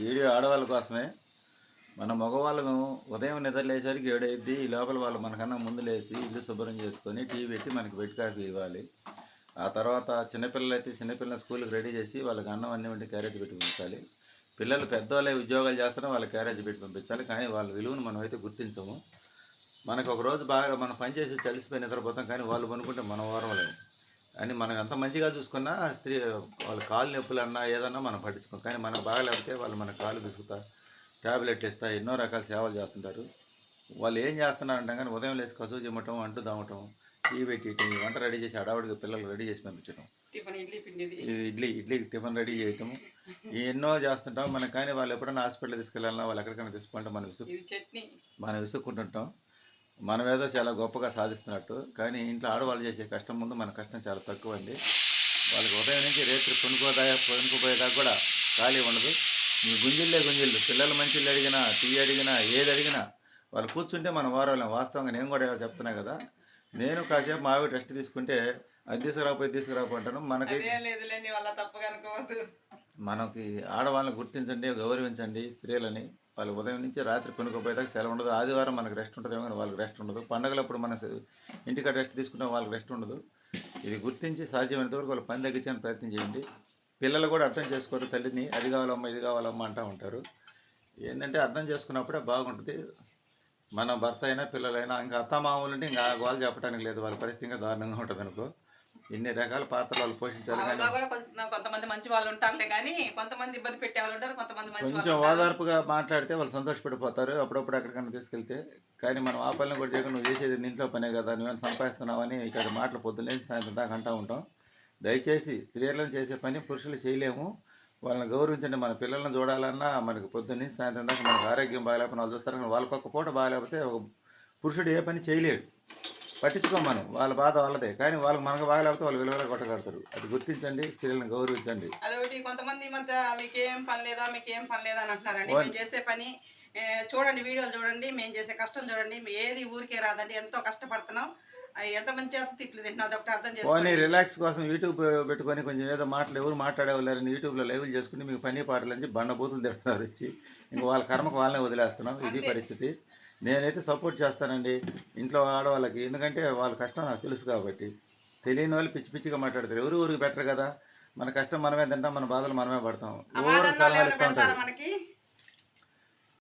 Video ఆడవాళ్ళ కోసమే. మన మగవాళ్ళము ఉదయం నిద్రలేసరికి ఏడైద్ది ఈ లోపల వాళ్ళు మనకన్నా ముందు లేచి ఇల్లు శుభ్రం చేసుకొని టీ పెట్టి మనకి బెడ్ కాఫీ ఇవ్వాలి. ఆ తర్వాత చిన్నపిల్లలు అయితే చిన్నపిల్లల స్కూల్కి రెడీ చేసి వాళ్ళకి అన్నం అన్ని వండి క్యారేజ్ పెట్టి పంపించాలి. పిల్లలు పెద్దవాళ్ళే ఉద్యోగాలు చేస్తున్నా వాళ్ళ క్యారేజ్ పెట్టి పంపించాలి కానీ వాళ్ళ విలువను మనం అయితే గుర్తించము. మనకు ఒక రోజు బాగా మనం పని చేసి చలిసిపోయి నిద్రపోతాం కానీ వాళ్ళు పనుకుంటే మనం ఓరవలేము. అని మనం ఎంత మంచిగా చూసుకున్నా స్త్రీ వాళ్ళ కాలు నొప్పులు అన్నా ఏదన్నా మనం పట్టించుకోం. కానీ మనకు బాగాలేకపోతే వాళ్ళు మన కాలు బిసుకుతా ట్యాబ్లెట్ ఇస్తా ఎన్నో రకాల సేవలు చేస్తుంటారు. వాళ్ళు ఏం చేస్తున్నారంటే కానీ ఉదయం లేచి కసువు చిమ్మటం అంటు దామటం టీ పెట్టి ఈ వంట రెడీ చేసి అడావుడికి పిల్లలు రెడీ చేసి పంపించడం ఇడ్లీ ఇడ్లీ ఇడ్లీ టిఫిన్ రెడీ చేయటం. ఎన్నో చేస్తుంటాం. మనకు కానీ వాళ్ళు ఎప్పుడైనా హాస్పిటల్ తీసుకెళ్ళాలన్నా వాళ్ళు ఎక్కడికైనా తీసుకుంటే మనం విసుగు మనం విసుక్కుంటుంటాం. మనం ఏదో చాలా గొప్పగా సాధిస్తున్నట్టు కానీ ఇంట్లో ఆడవాళ్ళు చేసే కష్టం ముందు మన కష్టం చాలా తక్కువ అండి వాళ్ళకి ఉదయం నుంచి రేత్రి కొనుక్కోదా కొనుక్కుపోయేదాకా కూడా ఖాళీ ఉండదు. మీ గుంజిల్లే గుంజిల్లు. పిల్లలు మంచిళ్ళు అడిగినా టీ అడిగినా ఏది అడిగినా వాళ్ళు కూర్చుంటే మనం వారాలేం వాస్తవంగా నేను కూడా చెప్తున్నా కదా. నేను కాసేపు మావి రెస్ట్ తీసుకుంటే అది తీసుకురాకపోయి తీసుకురాకపోంటాను మనకి మనకి ఆడవాళ్ళని గుర్తించండి గౌరవించండి స్త్రీలని. వాళ్ళు ఉదయం నుంచి రాత్రి కొనుక్కోపోయేదాకా సెలవు ఉండదు. ఆదివారం మనకు రెస్ట్ ఉంటుందేమో కానీ వాళ్ళకి రెస్ట్ ఉండదు. పండగలప్పుడు మన ఇంటికాడ రెస్ట్ తీసుకుంటాం వాళ్ళకి రెస్ట్ ఉండదు. ఇది గుర్తించి సాధ్యమైనంత వరకు వాళ్ళు పని తగ్గించడానికి ప్రయత్నం చేయండి. పిల్లలు కూడా అర్థం చేసుకోరు. తల్లిని అది కావాలమ్మా ఇది కావాలమ్మా అంటూ ఉంటారు. ఏంటంటే అర్థం చేసుకున్నప్పుడే బాగుంటుంది. మన భర్త అయినా పిల్లలైనా ఇంకా అత్త మామూలు అంటే ఇంకా వాళ్ళు చెప్పడానికి లేదు. వాళ్ళ పరిస్థితి ఇంకా దారుణంగా ఉంటుంది అనుకో ఇన్ని రకాల పాత్రలు వాళ్ళు పోషించాలి కానీ కొంతమంది మంచి వాళ్ళు ఉంటారులే కానీ కొంతమంది ఇబ్బంది పెట్టే వాళ్ళు ఉంటారు కొంతమంది మంచి కొంచెం ఓదార్పుగా మాట్లాడితే వాళ్ళు సంతోషపడిపోతారు. అప్పుడప్పుడు ఎక్కడికైనా తీసుకెళ్తే కానీ మనం ఆ పనులు కూడా చేయకుండా నువ్వు చేసేది ఇంట్లో పనే కదా నువ్వేం సంపాదిస్తున్నావని ఇక్కడ మాటలు పొద్దున్నే సాయంత్రం దాకా అంటూ ఉంటాం. దయచేసి స్త్రీలను చేసే పని పురుషులు చేయలేము. వాళ్ళని గౌరవించండి. మన పిల్లల్ని చూడాలన్నా మనకి పొద్దున్నే సాయంత్రం దాకా మనకు ఆరోగ్యం బాగాలేకపోయినా వాళ్ళు చూస్తారు కానీ వాళ్ళకి ఒక్క పూట బాగాలేకపోతే ఒక పురుషుడు ఏ పని చేయలేడు. పట్టించుకోం మనం వాళ్ళ బాధ వాళ్ళదే. కానీ వాళ్ళకి మనకు బాగాలేకపోతే వాళ్ళు విలువలు కొట్టగలుగుతారు. అది గుర్తించండి స్త్రీలను గౌరవించండి. అదొకటి. కొంతమంది మధ్య మీకేం పని లేదా మీకేం పని లేదా అని అంటున్నారండి. మేము చేసే పని చూడండి వీడియోలు చూడండి. మేము చేసే కష్టం చూడండి. ఏది ఊరికే రాదండి. ఎంతో కష్టపడుతున్నాం. ఎంత మంచి చేత తిట్లు తింటున్నాం అదొకటి అర్థం చేసుకోండి. రిలాక్స్ కోసం యూట్యూబ్ పెట్టుకొని కొంచెం ఏదో మాటలు ఎవరు మాట్లాడేవాళ్ళని యూట్యూబ్లో లైవ్లు చేసుకుని మీకు పని పాటలు నుంచి బండబూతులు తిడుతున్నారు వచ్చి ఇంక వాళ్ళ కర్మకు వాళ్ళనే వదిలేస్తున్నాం. ఇది. పరిస్థితి. నేనైతే సపోర్ట్ చేస్తానండి ఇంట్లో ఆడవాళ్ళకి. ఎందుకంటే వాళ్ళ కష్టం నాకు తెలుసు కాబట్టి. తెలియని వాళ్ళు పిచ్చి పిచ్చిగా మాట్లాడతారు. ఎవరు ఊరికి బెటర్ కదా. మన కష్టం మనమే తింటాం మన బాధలు మనమే పడతాం. మాటల్లో సలహాలు ఇస్తూ ఉంటారు?